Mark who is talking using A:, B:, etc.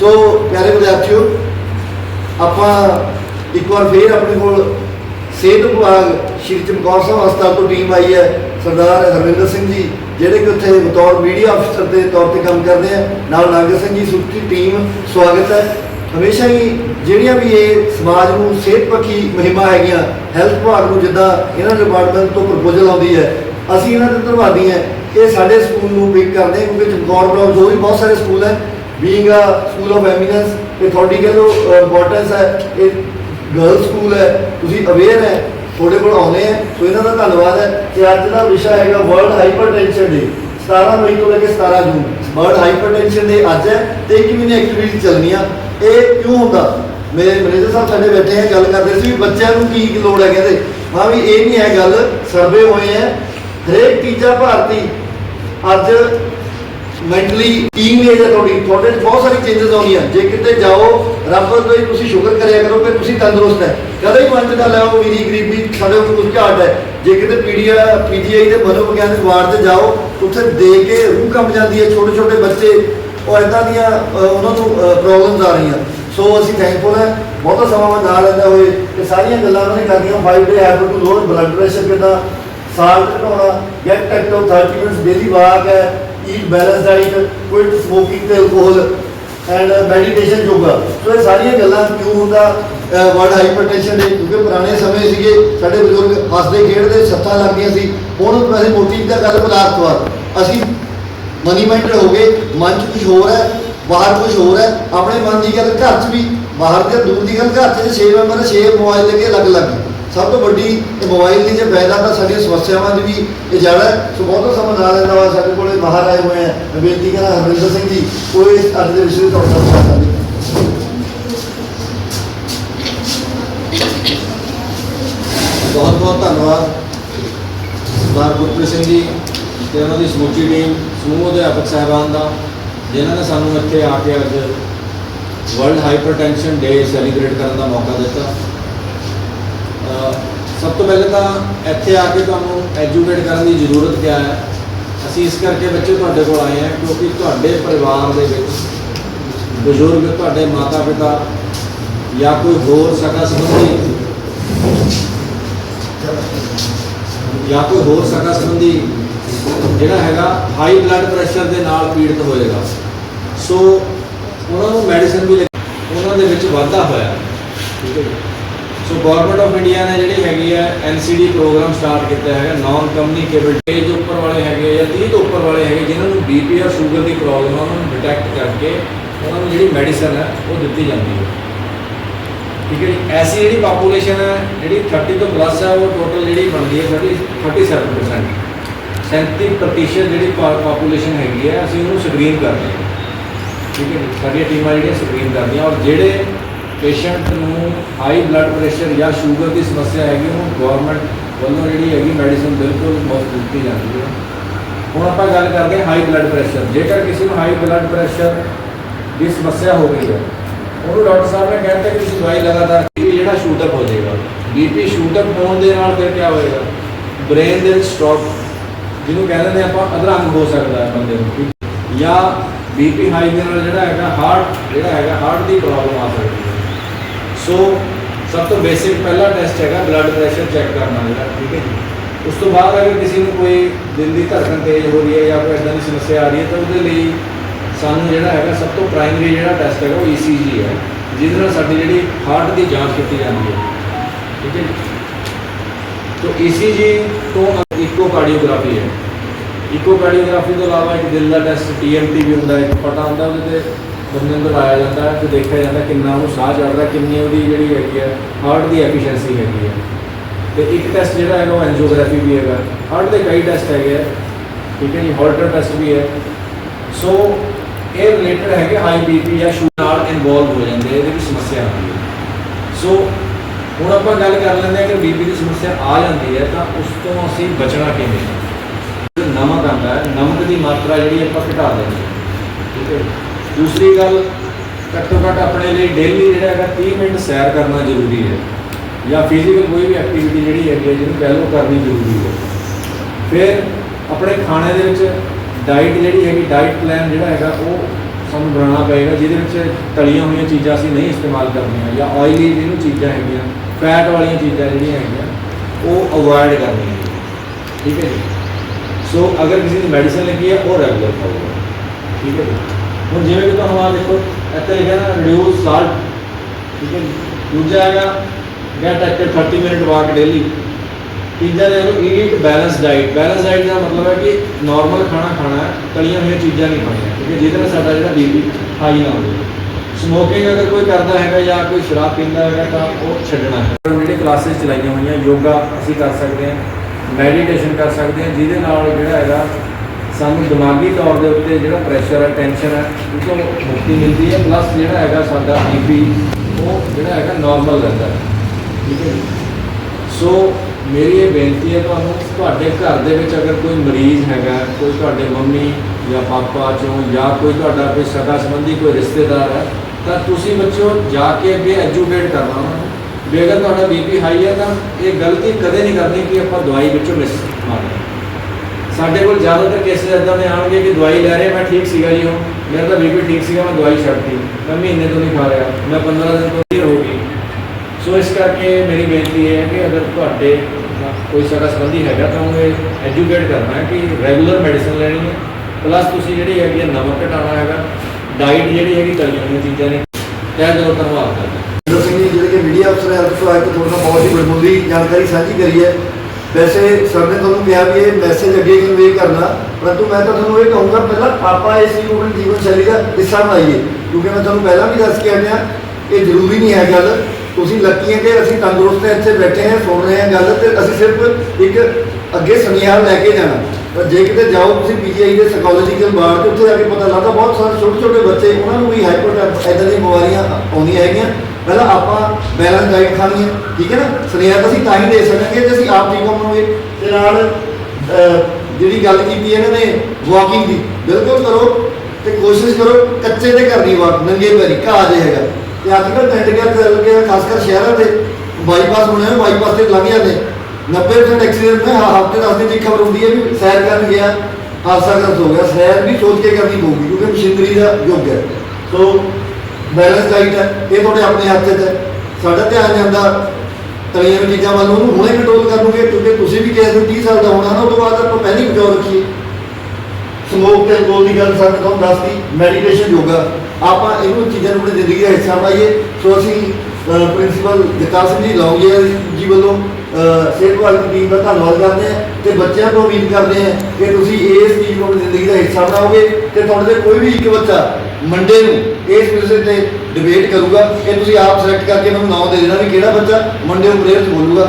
A: ਸੋ ਪਿਆਰੇ ਵਿਦਿਆਰਥੀਓ ਆਪਾਂ ਇੱਕ ਵਾਰ ਫੇਰ ਆਪਣੇ ਕੋਲ ਸਿਹਤ ਵਿਭਾਗ ਸ਼੍ਰੀ ਚਮਕੌਰ ਸਾਹਿਬ ਹਸਪਤਾਲ ਤੋਂ ਟੀਮ ਆਈ ਹੈ ਸਰਦਾਰ ਹਰਵਿੰਦਰ ਸਿੰਘ ਜੀ ਜਿਹੜੇ ਕਿ ਉੱਥੇ ਬਤੌਰ ਮੀਡੀਆ ਅਫਸਰ ਦੇ ਤੌਰ ਤੇ ਕੰਮ ਕਰਦੇ ਆ। ਨਾਲ ਨਾਗਰ ਸਿੰਘ ਜੀ ਸੁੱਕੀ ਟੀਮ ਸਵਾਗਤ ਹੈ। ਹਮੇਸ਼ਾ ਹੀ ਜਿਹੜੀਆਂ ਵੀ ਇਹ ਸਮਾਜ ਨੂੰ ਸਿਹਤ ਪੱਖੀ ਮੁਹਿੰਮਾਂ ਹੈਗੀਆਂ ਹੈਲਥ ਵਿਭਾਗ ਨੂੰ ਜਿੱਦਾਂ ਇਹਨਾਂ ਡਿਪਾਰਟਮੈਂਟ ਤੋਂ ਪ੍ਰਪੋਜ਼ਲ ਆਉਂਦੀ ਹੈ ਅਸੀਂ ਇਹਨਾਂ ਦੇ ਧੰਨਵਾਦੀ ਹਾਂ। ਇਹ ਸਾਡੇ ਸਕੂਲ ਨੂੰ ਪਿਕ ਕਰਦੇ ਆ, ਕਿਉਂਕਿ ਚਮਕੌਰ ਬਲਾਕ ਜੋ ਵੀ ਬਹੁਤ ਸਾਰੇ ਸਕੂਲ ਹੈ being a school of eminence ਇਹ ਤੁਹਾਡੀ ਕਹਿ ਲਓ ਇੰਪੋਰਟੈਂਸ ਹੈ, ਇਹ ਗਰਲ ਸਕੂਲ ਹੈ, ਤੁਸੀਂ ਅਵੇਅਰ ਹੈ, ਤੁਹਾਡੇ ਕੋਲ ਆਉਂਦੇ ਹੈ, ਸੋ ਇਹਨਾਂ ਦਾ ਧੰਨਵਾਦ ਹੈ ਕਿ ਅੱਜ ਦਾ ਵਿਸ਼ਾ ਹੈਗਾ ਵਰਲਡ ਹਾਈਪਰਟੈਂਸ਼ਨ ਡੇ 17 ਮਈ ਤੋਂ ਲੈ ਕੇ 17 ਜੂਨ ਵਰਲਡ ਹਾਈਪਰਟੈਂਸ਼ਨ ਡੇ ਅੱਜ ਹੈ ਤੇ ਇੱਕ ਮਹੀਨੇ ਐਕਟੀਵਿਟੀ ਚੱਲਣੀਆਂ ਇਹ ਕਿਉਂ ਹੁੰਦਾ? ਮੇਰੇ ਮੈਨੇਜਰ ਸਾਹਿਬ ਸਾਡੇ ਬੈਠੇ ਆ ਗੱਲ ਕਰਦੇ ਸੀ ਵੀ ਬੱਚਿਆਂ ਨੂੰ ਕੀ ਲੋੜ ਹੈ ਕਹਿੰਦੇ ਹਾਂ ਵੀ ਇਹ ਨਹੀਂ ਹੈ ਗੱਲ ਸਰਵੇ ਹੋਏ ਹੈ, ਹਰੇਕ ਤੀਜਾ ਭਾਰਤੀ ਅੱਜ ਮੈਂਟਲੀ ਟੀਨੇਜ ਹੈ ਤੁਹਾਡੀ ਤੁਹਾਡੇ 'ਚ ਬਹੁਤ ਸਾਰੀ ਚੇਂਜਸ ਆਉਣੀਆਂ ਜੇ ਕਿਤੇ ਜਾਓ, ਰੱਬ ਤੋਂ ਤੁਸੀਂ ਸ਼ੁਕਰ ਕਰਿਆ ਕਰੋ ਕਿ ਤੁਸੀਂ ਤੰਦਰੁਸਤ ਹੈ। ਕਦੇ ਹੀ ਮਨ 'ਚ ਨਾ ਲਾਓ ਮੇਰੀ ਗਰੀਬੀ ਸਾਡੇ ਕੋਲ ਕੁਝ ਘਾਟ ਹੈ। ਜੇ ਕਿਤੇ ਪੀਡੀਆ ਪੀਜੀਆਈ ਦੇ ਮਨੋਵਿਗਿਆਨਿਕ ਵਾਰਡ ਤੇ ਜਾਓ, ਉੱਥੇ ਦੇ ਕੇ ਰੂਹ ਕੰਬ ਜਾਂਦੀ ਹੈ ਛੋਟੇ ਛੋਟੇ ਬੱਚੇ, ਉਹ ਇਦਾਂ ਦੀਆਂ ਉਹਨਾਂ ਨੂੰ ਪ੍ਰੋਬਲਮਸ ਆ ਰਹੀਆਂ। ਸੋ ਅਸੀਂ ਥੈਂਕਫੁਲ ਹਾਂ। ਬਹੁਤਾ ਸਮਾਂ ਮੈਂ ਨਾਲ ਲੈਂਦਾ ਹੋਏ ਕਿ ਸਾਰੀਆਂ ਗੱਲਾਂ ਉਹਨਾਂ ਨੇ ਕਰਨੀਆਂ 5 day habit to lower blood pressure ਕਿੱਦਾਂ? ਸਾਲ ਘਟਾਉਣਾ get tact of 30 minutes daily walk ਹੈ। Eat balance diet quit smoking ਤੇ alcohol and meditation yoga so ਇਹ ਸਾਰੀਆਂ ਗੱਲਾਂ ਕਿਉਂ ਹੁੰਦਾ? ਵਰਡ ਹਾਈਪਰਟੈਂਸ਼ਨ ਦੇ, ਕਿਉਂਕਿ ਪੁਰਾਣੇ ਸਮੇਂ ਸੀਗੇ, ਸਾਡੇ ਬਜ਼ੁਰਗ ਹੱਸਦੇ, ਖੇਡਦੇ ਸੱਤਾਂ ਲੱਗਦੀਆਂ ਸੀ। ਹੁਣ ਵੈਸੇ ਮੋਟੀ ਦਾ ਗੱਲ ਪਦਾਰਥਵਾਦ ਅਸੀਂ ਮਨੀ ਮਾਈਂਡਡ ਹੋ ਗਏ, ਮਨ 'ਚ ਕੁਝ ਹੋਰ ਹੈ, ਬਾਹਰ ਕੁਝ ਹੋਰ ਹੈ। ਆਪਣੇ ਮਨ ਦੀ ਗੱਲ ਘਰ 'ਚ ਵੀ, ਬਾਹਰ ਦੇ ਦੂਰ ਦੀ ਗੱਲ ਘਰ 'ਚ ਛੇ ਮੈਂਬਰ 6 ਮੋਬਾਈਲ ਲੱਗੇ ਅਲੱਗ ਅਲੱਗ ਸਭ ਤੋਂ ਵੱਡੀ ਇਹ ਮੋਬਾਈਲ ਦੀ ਜੇ ਫਾਇਦਾ ਤਾਂ ਸਾਡੀਆਂ ਸਮੱਸਿਆਵਾਂ ਦੀ ਵੀ ਇਹ ਜੜ ਸੋ ਬਹੁਤ ਸਮਾਂ ਨਾਲ ਲੈਂਦਾ ਵਾ ਸਾਡੇ ਕੋਲੇ ਬਾਹਰ ਆਏ ਹੋਏ ਆ। ਮੈਂ ਬੇਨਤੀ ਕਰਾਂ ਹਰਵਿੰਦਰ ਸਿੰਘ ਜੀ ਉਹ ਇਸ ਅੱਜ ਦੇ ਵਿਸ਼ੇ 'ਤੇ ਤੁਹਾਡੇ ਨਾਲ ਸਾਂਝੇ
B: ਬਹੁਤ ਬਹੁਤ ਧੰਨਵਾਦ। ਸਰਦਾਰ ਗੁਰਪ੍ਰੀਤ ਸਿੰਘ ਜੀ ਤੇ ਉਹਨਾਂ ਦੀ ਸਮੁੱਚੀ ਟੀਮ, ਸਮੂਹ ਅਧਿਆਪਕ ਸਾਹਿਬਾਨ ਦਾ, ਜਿਨ੍ਹਾਂ ਨੇ ਸਾਨੂੰ ਇੱਥੇ ਆ ਕੇ ਅੱਜ ਵਰਲਡ ਹਾਈਪਰਟੈਂਸ਼ਨ ਡੇ ਸੈਲੀਬ੍ਰੇਟ ਕਰਨ ਦਾ ਮੌਕਾ ਦਿੱਤਾ। ਸਭ ਤੋਂ ਪਹਿਲੇ ਤਾਂ ਇੱਥੇ ਆ ਕੇ ਤੁਹਾਨੂੰ ਐਜੂਕੇਟ ਕਰਨ ਦੀ ਜ਼ਰੂਰਤ ਕਿਆ ਹੈ? ਅਸੀਂ ਇਸ ਕਰਕੇ ਬੱਚੇ ਤੁਹਾਡੇ ਕੋਲ ਆਏ ਹਾਂ ਕਿਉਂਕਿ ਤੁਹਾਡੇ ਪਰਿਵਾਰ ਦੇ ਵਿੱਚ ਬਜ਼ੁਰਗ ਤੁਹਾਡੇ ਮਾਤਾ ਪਿਤਾ ਜਾਂ ਕੋਈ ਹੋਰ ਸਗਾ ਸੰਬੰਧੀ ਜਾਂ ਕੋਈ ਹੋਰ ਸਕਾ ਸੰਬੰਧੀ ਜਿਹੜਾ ਹੈਗਾ ਹਾਈ ਬਲੱਡ ਪ੍ਰੈਸ਼ਰ ਦੇ ਨਾਲ ਪੀੜਤ ਹੋਏਗਾ ਸੋ ਉਹਨਾਂ ਨੂੰ ਮੈਡੀਸਿਨ ਵੀ ਲੈ- ਉਹਨਾਂ ਦੇ ਵਿੱਚ ਵਾਧਾ ਹੋਇਆ। ਠੀਕ ਹੈ ਜੀ। ਸੋ ਗਵਰਨਮੈਂਟ ਆਫ ਇੰਡੀਆ ਨੇ ਜਿਹੜੀ ਹੈਗੀ ਹੈ ਐਨਸੀਡੀ ਪ੍ਰੋਗਰਾਮ ਸਟਾਰਟ ਕੀਤਾ ਹੈਗਾ ਨਾਨ ਕਮਿਊਨੀਕੇਬਲ ਏਜ ਉੱਪਰ ਵਾਲੇ ਹੈਗੇ ਜਾਂ 30 ਤੋਂ ਉੱਪਰ ਵਾਲੇ ਹੈਗੇ, ਜਿਨ੍ਹਾਂ ਨੂੰ ਬੀਪੀ ਔਰ ਸ਼ੂਗਰ ਦੀ ਪ੍ਰੋਬਲਮ ਆ, ਉਹਨਾਂ ਨੂੰ ਡਿਟੈਕਟ ਕਰਕੇ ਉਹਨਾਂ ਨੂੰ ਜਿਹੜੀ ਮੈਡੀਸਨ ਹੈ ਉਹ ਦਿੱਤੀ ਜਾਂਦੀ ਹੈ। ਠੀਕ ਹੈ ਜੀ? ਐਸੀ ਜਿਹੜੀ ਪਾਪੂਲੇਸ਼ਨ ਹੈ ਜਿਹੜੀ 30 ਤੋਂ ਪਲੱਸ ਹੈ ਉਹ ਟੋਟਲ ਜਿਹੜੀ ਬਣਦੀ ਹੈ ਸਾਡੀ 37% 37% ਜਿਹੜੀ ਪਾਪੂਲੇਸ਼ਨ ਹੈਗੀ ਹੈ ਅਸੀਂ ਉਹਨੂੰ ਸਕਰੀਨ ਕਰਦੇ ਹਾਂ। ਠੀਕ ਹੈ ਜੀ? ਸਾਡੀਆਂ ਟੀਮਾਂ ਜਿਹੜੀਆਂ ਸਕਰੀਨ ਕਰਦੀਆਂ, ਔਰ ਜਿਹੜੇ ਪੇਸ਼ੈਂਟ ਨੂੰ ਹਾਈ ਬਲੱਡ ਪ੍ਰੈਸ਼ਰ ਜਾਂ ਸ਼ੂਗਰ ਦੀ ਸਮੱਸਿਆ ਹੈਗੀ ਉਹਨੂੰ ਗਵਰਨਮੈਂਟ ਵੱਲੋਂ ਜਿਹੜੀ ਹੈਗੀ ਮੈਡੀਸਨ ਬਿਲਕੁਲ ਮੁਫਤ ਦਿੱਤੀ ਜਾਂਦੀ ਹੈ। ਹੁਣ ਆਪਾਂ ਗੱਲ ਕਰਦੇ ਹਾਂ ਹਾਈ ਬਲੱਡ ਪ੍ਰੈਸ਼ਰ। ਜੇਕਰ ਕਿਸੇ ਨੂੰ ਹਾਈ ਬਲੱਡ ਪ੍ਰੈਸ਼ਰ ਦੀ ਸਮੱਸਿਆ ਹੋ ਗਈ ਹੈ, ਉਹਨੂੰ ਡਾਕਟਰ ਸਾਹਿਬ ਨੇ ਕਹਿੰਦਾ ਕਿ ਤੁਸੀਂ ਦਵਾਈ ਲਗਾਤਾਰ ਬੀਪੀ ਜਿਹੜਾ ਸ਼ੂਟ ਅਪ ਹੋ ਜਾਏਗਾ ਬੀਪੀ ਸ਼ੂਟ ਅਪ ਹੋਣ ਦੇ ਨਾਲ ਫਿਰ ਕੀ ਹੋਏਗਾ? ਬ੍ਰੇਨ ਦੇ ਵਿੱਚ ਸਟ੍ਰੋਕ ਜਿਹਨੂੰ ਕਹਿੰਦੇ ਨੇ ਆਪਾਂ ਅਧਰੰਗ ਹੋ ਸਕਦਾ ਹੈ ਬੰਦੇ ਨੂੰ, ਠੀਕ? ਜਾਂ ਬੀਪੀ ਹਾਈ ਦੇ ਨਾਲ ਜਿਹੜਾ ਹੈਗਾ ਹਾਰਟ ਜਿਹੜਾ ਹੈਗਾ ਹਾਰਟ ਦੀ ਪ੍ਰੋਬਲਮ ਆ ਸਕਦੀ ਹੈ। ਸੋ ਸਭ ਤੋਂ ਬੇਸਿਕ ਪਹਿਲਾ ਟੈਸਟ ਹੈਗਾ ਬਲੱਡ ਪ੍ਰੈਸ਼ਰ ਚੈੱਕ ਕਰਨਾ ਜਿਹੜਾ ਠੀਕ ਹੈ ਜੀ? ਉਸ ਤੋਂ ਬਾਅਦ ਅਗਰ ਕਿਸੇ ਨੂੰ ਕੋਈ ਦਿਲ ਦੀ ਧੜਕਣ ਤੇਜ਼ ਹੋ ਰਹੀ ਹੈ ਜਾਂ ਕੋਈ ਇਦਾਂ ਦੀ ਸਮੱਸਿਆ ਆ ਰਹੀ ਹੈ ਤਾਂ ਉਹਦੇ ਲਈ ਸਾਨੂੰ ਜਿਹੜਾ ਹੈਗਾ ਸਭ ਤੋਂ ਪ੍ਰਾਇਮਰੀ ਜਿਹੜਾ ਟੈਸਟ ਹੈਗਾ ਉਹ ECG ਹੈ, ਜਿਹਦੇ ਨਾਲ ਸਾਡੀ ਜਿਹੜੀ ਹਾਰਟ ਦੀ ਜਾਂਚ ਕੀਤੀ ਜਾਂਦੀ ਹੈ, ਠੀਕ ਹੈ ਜੀ? ਤੋ ECG ਤੋਂ ਇਕੋਕਾਰਡੀਓਗ੍ਰਾਫੀ ਹੈ। ਇਕੋਕਾਰਡੀਓਗ੍ਰਾਫੀ ਤੋਂ ਇਲਾਵਾ ਇੱਕ ਦਿਲ ਦਾ ਟੈਸਟ TMT ਵੀ ਹੁੰਦਾ ਹੈ ਪਤਾ ਹੁੰਦਾ ਉਹਦੇ ਤੇ। ਬੰਦੇ ਨੂੰ ਲਾਇਆ ਜਾਂਦਾ ਹੈ ਤੇ ਦੇਖਿਆ ਜਾਂਦਾ ਕਿੰਨਾ ਉਹਨੂੰ ਸਾਹ ਚੜ ਕਿੰਨੀ ਉਹਦੀ ਜਿਹੜੀ ਹੈਗੀ ਹੈ ਹਾਰਟ ਦੀ ਐਫੀਸ਼ੀਐਂਸੀ ਹੈਗੀ ਹੈ। ਤੇ ਇੱਕ ਟੈਸਟ ਜਿਹੜਾ ਹੈਗਾ ਉਹ ਐਂਜੀਓਗ੍ਰਾਫੀ ਵੀ ਹੈਗਾ। ਹਾਰਟ ਦੇ ਕਈ ਟੈਸਟ ਹੈਗੇ ਆ, ਠੀਕ ਹੈ ਜੀ ਹਾਰਟਰ ਟੈਸਟ ਵੀ ਹੈ। ਸੋ ਇਹ ਰਿਲੇਟਡ ਹੈਗੇ ਹਾਈ ਬੀਪੀ ਜਾਂ ਸ਼ੂਗਰ ਨਾਲ ਇਨਵੋਲਵ ਹੋ ਜਾਂਦੇ ਇਹਦੇ ਵਿੱਚ ਸਮੱਸਿਆ ਆਉਂਦੀ ਹੈ। ਸੋ ਹੁਣ ਆਪਾਂ ਗੱਲ ਕਰ ਲੈਂਦੇ ਹਾਂ ਕਿ ਬੀਪੀ ਦੀ ਸਮੱਸਿਆ ਆ ਜਾਂਦੀ ਹੈ ਤਾਂ ਉਸ ਤੋਂ ਅਸੀਂ ਬਚਣਾ ਕਿਵੇਂ ਹੈ। ਨਮਕ ਆਉਂਦਾ ਹੈ, ਨਮਕ ਦੀ ਮਾਤਰਾ ਜਿਹੜੀ ਆਪਾਂ ਘਟਾ ਦੇਣੀ ਹੈ, ਠੀਕ ਹੈ ਦੂਸਰੀ ਗੱਲ, ਘੱਟੋ ਘੱਟ ਆਪਣੇ ਲਈ ਡੇਲੀ ਜਿਹੜਾ ਹੈਗਾ 30 ਮਿੰਟ ਸੈਰ ਕਰਨਾ ਜ਼ਰੂਰੀ ਹੈ ਜਾਂ ਫਿਜ਼ੀਕਲ ਕੋਈ ਵੀ ਐਕਟੀਵਿਟੀ ਜਿਹੜੀ ਹੈਗੀ ਹੈ, ਜਿਹਨੂੰ ਕਹਿ ਕਰਨੀ ਜ਼ਰੂਰੀ ਹੈ। ਫਿਰ ਆਪਣੇ ਖਾਣੇ ਦੇ ਵਿੱਚ ਡਾਈਟ ਜਿਹੜੀ ਹੈਗੀ ਡਾਈਟ ਪਲਾਨ ਜਿਹੜਾ ਹੈਗਾ, ਉਹ ਸਾਨੂੰ ਬਣਾਉਣਾ ਪਏਗਾ, ਜਿਹਦੇ ਵਿੱਚ ਤਲੀਆਂ ਹੋਈਆਂ ਚੀਜ਼ਾਂ ਅਸੀਂ ਨਹੀਂ ਇਸਤੇਮਾਲ ਕਰਨੀਆਂ ਜਾਂ ਆਇਲੀ ਜਿਹਨੂੰ ਚੀਜ਼ਾਂ ਹੈਗੀਆਂ ਫੈਟ ਵਾਲੀਆਂ ਚੀਜ਼ਾਂ ਜਿਹੜੀਆਂ ਹੈਗੀਆਂ, ਉਹ ਅਵੋਇਡ ਕਰਨੀਆਂ। ਠੀਕ ਹੈ ਜੀ? ਸੋ ਅਗਰ ਕਿਸੇ ਦੀ ਮੈਡੀਸਨ ਲੱਗੀ ਹੈ, ਉਹ ਰੈਗੂਲਰ ਖਾਓ। ਠੀਕ ਹੈ ਜੀ? ਹੁਣ ਜਿਵੇਂ ਕਿ ਤੁਹਾਨੂੰ ਆ ਦੇਖੋ, ਇੱਥੇ ਲਿਖਿਆ ਨਾ ਰਿਡਿਊਸ ਸਾਲਟ ਠੀਕ ਹੈ ਦੂਜਾ ਹੈਗਾ get active 30 minute walk daily ਤੀਜਾ ਦੇ ਲੋ eat balance diet balance diet ਦਾ ਮਤਲਬ ਹੈ ਕਿ ਨਾਰਮਲ ਖਾਣਾ ਖਾਣਾ ਹੈ, ਤਲੀਆਂ ਹੋਈਆਂ ਚੀਜ਼ਾਂ ਨਹੀਂ ਖਾਣੀਆਂ, ਠੀਕ ਹੈ? ਜਿਹਦੇ ਨਾਲ ਸਾਡਾ ਜਿਹੜਾ ਬੀਪੀ ਹਾਈ ਨਾ ਹੋਵੇ। ਸਮੋਕਿੰਗ ਅਗਰ ਕੋਈ ਕਰਦਾ ਹੈਗਾ ਜਾਂ ਕੋਈ ਸ਼ਰਾਬ ਪੀਂਦਾ ਹੈਗਾ ਤਾਂ ਉਹ ਛੱਡਣਾ ਹੈ। ਜਿਹੜੇ ਕਲਾਸਿਸ ਚਲਾਈਆਂ ਹੋਈਆਂ, ਯੋਗਾ ਅਸੀਂ ਕਰ ਸਕਦੇ ਹਾਂ ਮੈਡੀਟੇਸ਼ਨ ਕਰ ਸਕਦੇ ਹਾਂ, ਜਿਹਦੇ ਨਾਲ ਜਿਹੜਾ ਹੈਗਾ ਸਾਨੂੰ ਦਿਮਾਗੀ ਤੌਰ ਦੇ ਉੱਤੇ ਜਿਹੜਾ ਪ੍ਰੈਸ਼ਰ ਹੈ ਟੈਨਸ਼ਨ ਹੈ, ਉਸ ਤੋਂ ਮੁਕਤੀ ਮਿਲਦੀ ਹੈ ਪਲੱਸ ਜਿਹੜਾ ਹੈਗਾ ਸਾਡਾ ਬੀਪੀ ਉਹ ਜਿਹੜਾ ਹੈਗਾ ਨਾਰਮਲ ਰਹਿੰਦਾ ਹੈ। ਠੀਕ ਹੈ ਜੀ? ਸੋ ਮੇਰੀ ਇਹ ਬੇਨਤੀ ਹੈ ਤੁਹਾਨੂੰ, ਤੁਹਾਡੇ ਘਰ ਦੇ ਵਿੱਚ ਅਗਰ ਕੋਈ ਮਰੀਜ਼ ਹੈਗਾ, ਕੋਈ ਤੁਹਾਡੇ ਮੰਮੀ ਜਾਂ ਪਾਪਾ ਚੋਂ ਜਾਂ ਕੋਈ ਤੁਹਾਡਾ ਕੋਈ ਸਗਾ ਸੰਬੰਧੀ ਕੋਈ ਰਿਸ਼ਤੇਦਾਰ ਹੈ, ਤਾਂ ਤੁਸੀਂ ਬੱਚਿਓ ਜਾ ਕੇ ਅੱਗੇ ਐਜੂਕੇਟ ਕਰਨਾ ਉਹਨਾਂ ਨੂੰ। ਵੀ ਅਗਰ ਤੁਹਾਡਾ ਬੀਪੀ ਹਾਈ ਹੈ ਤਾਂ ਇਹ ਗਲਤੀ ਕਦੇ ਨਹੀਂ ਕਰਨੀ ਕਿ ਆਪਾਂ ਦਵਾਈ ਵਿੱਚੋਂ ਮਿਸ ਮਾਰਨੀ। ਸਾਡੇ ਕੋਲ ਜ਼ਿਆਦਾਤਰ ਕੇਸਿਸ ਇਦਾਂ ਦੇ ਆਉਣਗੇ ਕਿ ਦਵਾਈ ਲੈ ਰਹੇ, ਮੈਂ ਠੀਕ ਸੀਗਾ ਜੀ ਹੁਣ। ਮੇਰਾ ਤਾਂ ਬੀਪੀ ਠੀਕ ਸੀਗਾ, ਮੈਂ ਦਵਾਈ ਛੱਡਤੀ। ਮੈਂ ਮਹੀਨੇ ਤੋਂ ਨਹੀਂ ਖਾ ਰਿਹਾ। ਮੈਂ 15 ਦਿਨ ਤੋਂ ਹੀ ਰਹੂਗੀ। ਸੋ ਇਸ ਕਰਕੇ ਮੇਰੀ ਬੇਨਤੀ ਇਹ ਹੈ ਕਿ ਅਗਰ ਤੁਹਾਡੇ ਕੋਈ ਸਗਾ ਸੰਬੰਧੀ ਹੈਗਾ ਤਾਂ ਉਹਨੂੰ ਐਜੂਕੇਟ ਕਰਨਾ ਹੈ ਕਿ ਰੈਗੂਲਰ ਮੈਡੀਸਨ ਲੈਣੀ ਹੈ। ਪਲੱਸ ਤੁਸੀਂ ਜਿਹੜੀ ਹੈਗੀ ਹੈ ਨਮਕ ਘਟਾਉਣਾ ਹੈਗਾ ਡਾਈਟ ਜਿਹੜੀ ਹੈਗੀ ਤਲੀਆਂ ਹੋਈਆਂ ਚੀਜ਼ਾਂ ਨੇ ਤੈਅ ਦਿਲੋਂ ਧੰਨਵਾਦ ਕਰਦਾ।
A: ਸਿੰਘ ਜੀ ਜਿਹੜੇ ਕਿ ਮੀਡੀਆ ਅਫਸਰ ਹੈ ਤੋਂ ਆਏ ਤੋਂ ਤੁਹਾਨੂੰ ਬਹੁਤ ਹੀ ਬੜੀ ਜਾਣਕਾਰੀ ਸਾਂਝੀ ਕਰੀ ਹੈ। ਵੈਸੇ ਸਰ ਨੇ ਤੁਹਾਨੂੰ ਕਿਹਾ ਵੀ ਇਹ ਮੈਸੇਜ ਅੱਗੇ ਕਨਵੇ ਕਰਨਾ? ਪਰੰਤੂ ਮੈਂ ਤਾਂ ਤੁਹਾਨੂੰ ਇਹ ਕਹੂੰਗਾ, ਪਹਿਲਾਂ ਆਪਾਂ ਇਸ ਨੂੰ ਜੀਵਨ ਸ਼ੈਲੀ ਦਾ ਹਿੱਸਾ ਬਣਾਈਏ। ਕਿਉਂਕਿ ਮੈਂ ਤੁਹਾਨੂੰ ਪਹਿਲਾਂ ਵੀ ਦੱਸ ਕੇ ਆਇਆ ਇਹ ਜ਼ਰੂਰੀ ਨਹੀਂ ਹੈ ਗੱਲ। ਤੁਸੀਂ ਲੱਕੀ ਹੈ ਕਿ ਅਸੀਂ ਤੰਦਰੁਸਤ ਹੈ, ਇੱਥੇ ਬੈਠੇ ਹਾਂ ਸੁਣ ਰਹੇ ਹਾਂ ਗੱਲ ਤੇ ਅਸੀਂ ਸਿਰਫ ਇੱਕ ਅੱਗੇ ਸੁਨੇਹਾ ਲੈ ਕੇ ਜਾਣਾ। ਪਰ ਜੇ ਕਿਤੇ ਜਾਓ ਤੁਸੀਂ ਪੀਜੀਆਈ ਦੇ ਸਾਈਕੋਲੋਜੀਕਲ ਵਾਰਡ ਤੇ ਉੱਥੇ ਜਾ ਕੇ ਪਤਾ ਲੱਗਦਾ, ਬਹੁਤ ਸਾਰੇ ਛੋਟੇ ਛੋਟੇ ਬੱਚੇ, ਉਹਨਾਂ ਨੂੰ ਵੀ ਹਾਈਪਰ ਇਦਾਂ ਦੀਆਂ ਬਿਮਾਰੀਆਂ ਆਉਂਦੀਆਂ ਹੈਗੀਆਂ। ਪਹਿਲਾਂ ਆਪਾਂ ਬੈਲੈਂਸ ਡਾਈਟ ਖਾਣੀ ਹੈ, ਠੀਕ ਹੈ ਨਾ? ਸੁਨੇਹਾ ਤਾਂ ਅਸੀਂ ਤਾਂ ਹੀ ਦੇ ਸਕਾਂਗੇ ਜੇ ਅਸੀਂ ਆਪ ਠੀਕ ਹੋਵਾਂਗੇ। ਤੇ ਨਾਲ ਜਿਹੜੀ ਗੱਲ ਕੀਤੀ ਹੈ ਇਹਨਾਂ ਨੇ ਵਾਕਿੰਗ ਦੀ, ਬਿਲਕੁਲ ਕਰੋ ਤੇ ਕੋਸ਼ਿਸ਼ ਕਰੋ ਕੱਚੇ 'ਤੇ ਘਰ ਦੀ ਵਾਕ ਨੰਗੇ ਪੈਰੀ, ਘਾਹ ਜੇ ਹੈਗਾ। ਤੇ ਅੱਜ ਕੱਲ੍ਹ ਪਿੰਡ ਗਿਆ ਚੱਲ ਗਿਆ ਖਾਸ ਕਰ ਸ਼ਹਿਰਾਂ ਦੇ ਬਾਈਪਾਸ ਬਣੇ ਹੋਏ ਬਾਈਪਾਸ ਤੇ ਲੰਘ ਜਾਂਦੇ। 90% ਐਕਸੀਡੈਂਟ ਨੇ ਹਫ਼ਤੇ ਦਸ ਦਿਨ ਦੀ ਖਬਰ ਹੁੰਦੀ ਹੈ ਵੀ ਸੈਰ ਕਰਨ ਗਿਆ, ਹਾਦਸਾ ਗ੍ਰਸਤ ਹੋ ਗਿਆ, ਸੈਰ ਵੀ ਸੋਚ ਕੇ ਕਰਨੀ ਪਊਗੀ, ਕਿਉਂਕਿ ਮਸ਼ੀਨਰੀ ਦਾ ਯੁੱਗ ਹੈ। ਸੋ ਬੈਲੈਂਸ ਡਾਈਟ ਹੈ, ਇਹ ਤੁਹਾਡੇ ਆਪਣੇ ਹੱਥ 'ਚ ਹੈ। ਸਾਡਾ ਧਿਆਨ ਜਾਂਦਾ ਤਲੀਆਂ ਚੀਜ਼ਾਂ ਵੱਲ ਉਹਨੂੰ ਹੁਣੇ ਕੰਟਰੋਲ ਕਰ ਲੂਗੇ ਕਿਉਂਕਿ ਤੁਸੀਂ ਵੀ ਕਿਸੇ 30 ਸਾਲ ਦਾ ਹੋਣਾ ਨਾ ਉਹ ਤੋਂ ਬਾਅਦ ਆਪਾਂ ਪਹਿਲੀ ਬਚਾਓ ਰੱਖੀਏ ਸਮੋਕ ਤੇ ਅਲਕੋਹਲ ਦੀ ਗੱਲ ਸਾਨੂੰ ਤੁਹਾਨੂੰ ਦੱਸਦੀ ਮੈਡੀਟੇਸ਼ਨ ਯੋਗਾ ਆਪਾਂ ਇਹਨੂੰ ਚੀਜ਼ਾਂ ਨੂੰ ਆਪਣੀ ਜ਼ਿੰਦਗੀ ਦਾ ਹਿੱਸਾ ਬਣਾਈਏ। ਸੋ ਅਸੀਂ ਪ੍ਰਿੰਸੀਪਲ ਜਗਤਾਰ ਸਿੰਘ ਜੀ ਲੌਂਗੇ ਜੀ ਵੱਲੋਂ ਸਿਹਤ ਵਿਭਾਗ ਟੀਮ ਦਾ ਧੰਨਵਾਦ ਕਰਦੇ ਹਾਂ ਤੇ ਬੱਚਿਆਂ ਤੋਂ ਉਮੀਦ ਕਰਦੇ ਹਾਂ ਕਿ ਤੁਸੀਂ ਇਸ ਚੀਜ਼ ਨੂੰ ਆਪਣੀ ਜ਼ਿੰਦਗੀ ਦਾ ਹਿੱਸਾ ਬਣਾਓਗੇ ਤੇ ਤੁਹਾਡੇ ਦੇ ਕੋਈ ਵੀ ਇੱਕ ਬੱਚਾ ਮੰਡੇ ਨੂੰ ਇਸ ਵਿਸ਼ੇ ਤੇ ਡਿਬੇਟ ਕਰੂਗਾ ਕਿ ਤੁਸੀਂ ਆਪ ਸਿਲੈਕਟ ਕਰਕੇ ਮੈਨੂੰ ਨਾਮ ਦੇ ਦੇਣਾ ਵੀ ਕਿਹੜਾ ਬੱਚਾ ਮੰਡੇ ਨੂੰ ਪ੍ਰੇਅਰ 'ਚ ਬੋਲੂਗਾ।